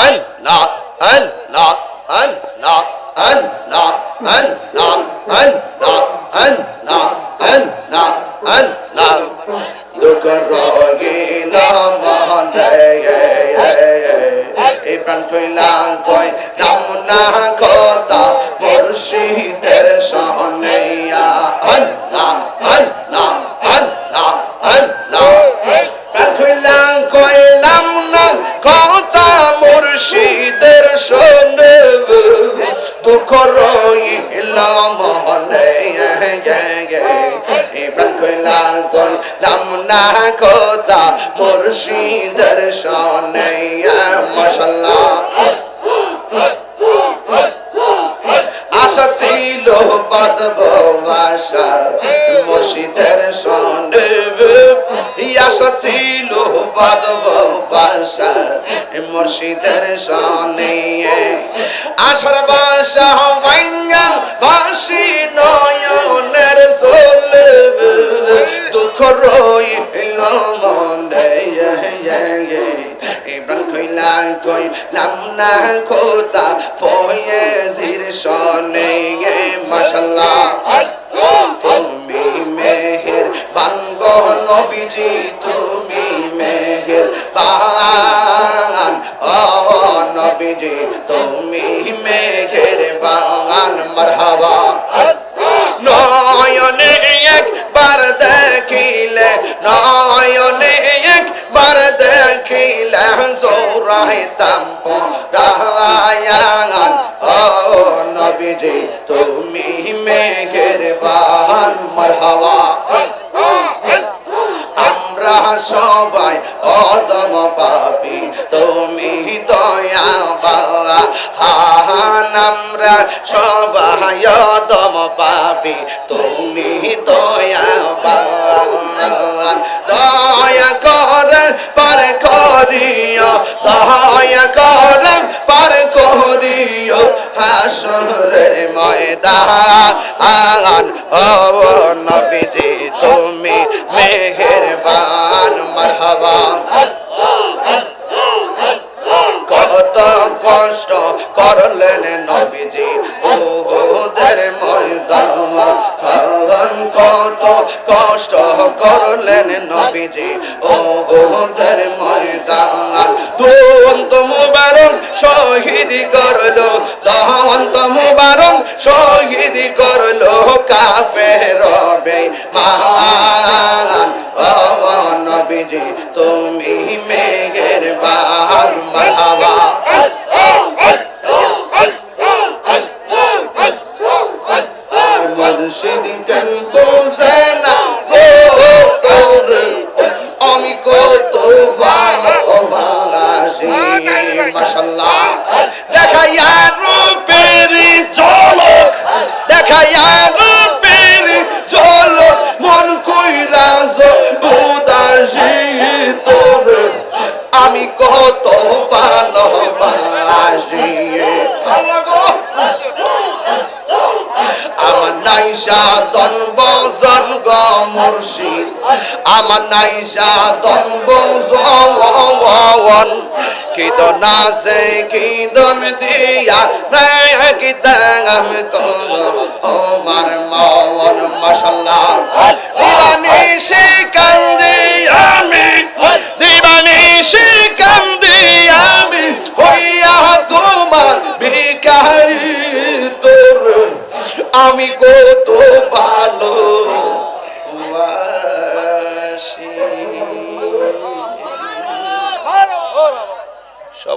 আল্লাহ আল্লাহ আল্লাহ আল্লাহ আল্লাহ আল্লাহ আল্লাহ আল্লাহ আল্লাহ দুঃখ রহিলা মনে এই প্রাণ কইলা কই রাম না কথা মুর্শিদের আল্লাহ আল্লাহ দুঃখ রহিলা মনে প্রাণ কইলা কইলাম না কথা মুর্শিদের সনে মশাল্লাহ আশা ছিল বাদব আশা মুর্শিদের সনে আশা ছিল বাদব বাসা মুর্শিদের সনে আশার বাসা ভাঙ্গা বাসি নয়নের সোলে দুঃখ রইল মনে। ইব্রান কইলা কইলাম না খোদা ফয়েজির সনে। মাশাল্লাহ তুমি মেহের বাঙ্গ নবীজি নবীজি তুমি মেহের বান মারহাবা। নয়নে একবার দেখিলে, নয়নে একবার দেখিলে জোরাইতাম পরায়ান ও নবীজি, তুমি মেঘের বাহান মারহাবা। আমরা সবাই অদম পাপি, তুমি দয়া হান আমরা সবাই অদম পাপি তুমি দয়া দয়া কর, পার করিও, দয়া কর, পার করিও, হাসরের ময়দান ও নবীজি, তুমি মেহেরবান, মারহাবা। করলেন নবীজি। ওদের ময়দান কত কষ্ট করলেন নবীজি। ওদের ময়দান দুন্ত মুবারক শহীদ করল দহন্ত মুবারক শহীদ করল কাফে রবে মান ও নবীজি, তুমি মেঘের বাহার মারহাবা مرشدك البعد সাধন বজন গ মুর্শিদ। আমার নাই সাধন বজন কিদন আছে, কিদন দিয়া কিতা আমি তো আমার মাওয়ান, মাশাল্লাহ।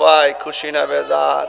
সবাই খুশি না বেজার।